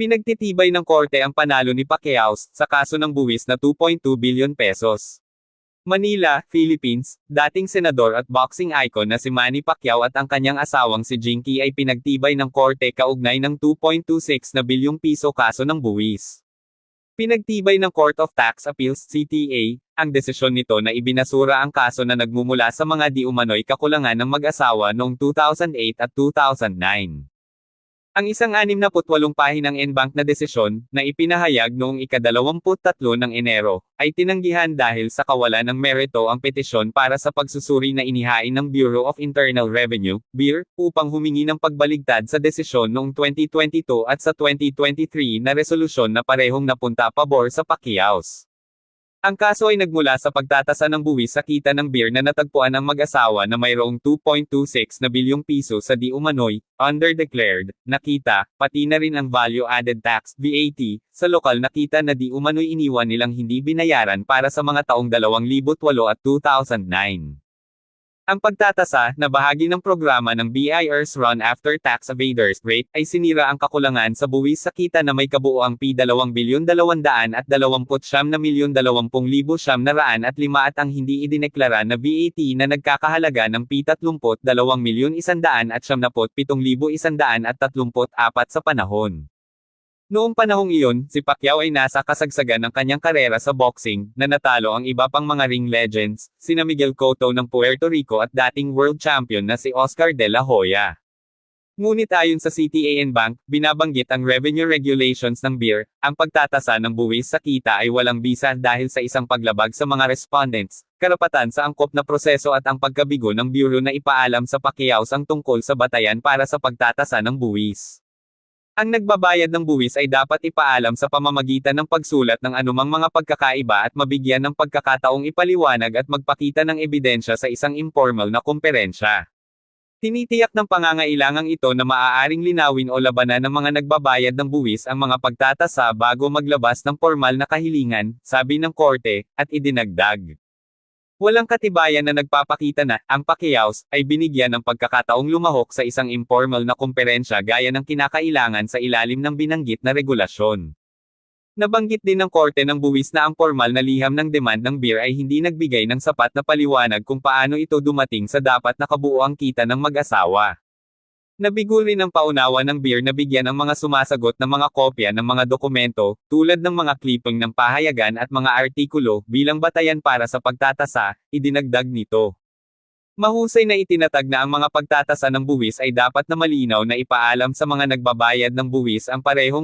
Pinagtitibay ng korte ang panalo ni Pacquiao sa kaso ng buwis na 2.2 billion pesos. Manila, Philippines, dating senador at boxing icon na si Manny Pacquiao at ang kanyang asawang si Jinky ay pinagtibay ng korte kaugnay ng 2.26 na bilyong piso kaso ng buwis. Pinagtibay ng Court of Tax Appeals CTA, ang desisyon nito na ibinasura ang kaso na nagmumula sa mga di umano'y kakulangan ng mag-asawa noong 2008 at 2009. Ang isang 68 pahinang en-bank na desisyon, na ipinahayag noong ika-23 ng Enero, ay tinanggihan dahil sa kawalan ng merito ang petisyon para sa pagsusuri na inihain ng Bureau of Internal Revenue, BIR, upang humingi ng pagbaligtad sa desisyon noong 2022 at sa 2023 na resolusyon na parehong napunta pabor sa Pacquiaos. Ang kaso ay nagmula sa pagtatasa ng buwis sa kita ng beer na natagpuan ng mag-asawa na mayroong 2.26 na bilyong piso sa di umano'y, underdeclared, na kita, pati na rin ang value-added tax, VAT, sa lokal na kita na di umano'y iniwan nilang hindi binayaran para sa mga taong 2008 at 2009. Ang pagtatasa, na bahagi ng programa ng BIR's Run After Tax Evaders Rate, ay sinira ang kakulangan sa buwis sa kita na may kabuoang P2 bilyon 200 at 29 na milyon 20 libo siyam na raan at lima at ang hindi idineklara na VAT na nagkakahalaga ng P32 milyon 100 at 77 libo 134 sa panahon. Noong panahong iyon, si Pacquiao ay nasa kasagsagan ng kanyang karera sa boxing, na natalo ang iba pang mga ring legends, sina Miguel Cotto ng Puerto Rico at dating world champion na si Oscar De La Hoya. Ngunit ayon sa CTAN Bank, binabanggit ang revenue regulations ng beer, ang pagtatasa ng buwis sa kita ay walang bisa dahil sa isang paglabag sa mga respondents, karapatan sa angkop na proseso at ang pagkabigo ng bureau na ipaalam sa Pacquiao ang tungkol sa batayan para sa pagtatasa ng buwis. Ang nagbabayad ng buwis ay dapat ipaalam sa pamamagitan ng pagsulat ng anumang mga pagkakaiba at mabigyan ng pagkakataong ipaliwanag at magpakita ng ebidensya sa isang informal na kumperensya. Tinitiyak ng pangangailangang ito na maaaring linawin o labanan ng mga nagbabayad ng buwis ang mga pagtatasa bago maglabas ng formal na kahilingan, sabi ng korte, at idinagdag. Walang katibayan na nagpapakita na, ang Pacquiaos, ay binigyan ng pagkakataong lumahok sa isang informal na kumperensya gaya ng kinakailangan sa ilalim ng binanggit na regulasyon. Nabanggit din ng korte ng buwis na ang formal na liham ng demand ng beer ay hindi nagbigay ng sapat na paliwanag kung paano ito dumating sa dapat nakabuoang kita ng mag-asawa. Nabigo rin ang paunawa ng beer na bigyan ang mga sumasagot ng mga kopya ng mga dokumento, tulad ng mga clipping ng pahayagan at mga artikulo, bilang batayan para sa pagtatasa, idinagdag nito. Mahusay na itinatag na ang mga pagtatasa ng buwis ay dapat na malinaw na ipaalam sa mga nagbabayad ng buwis ang parehong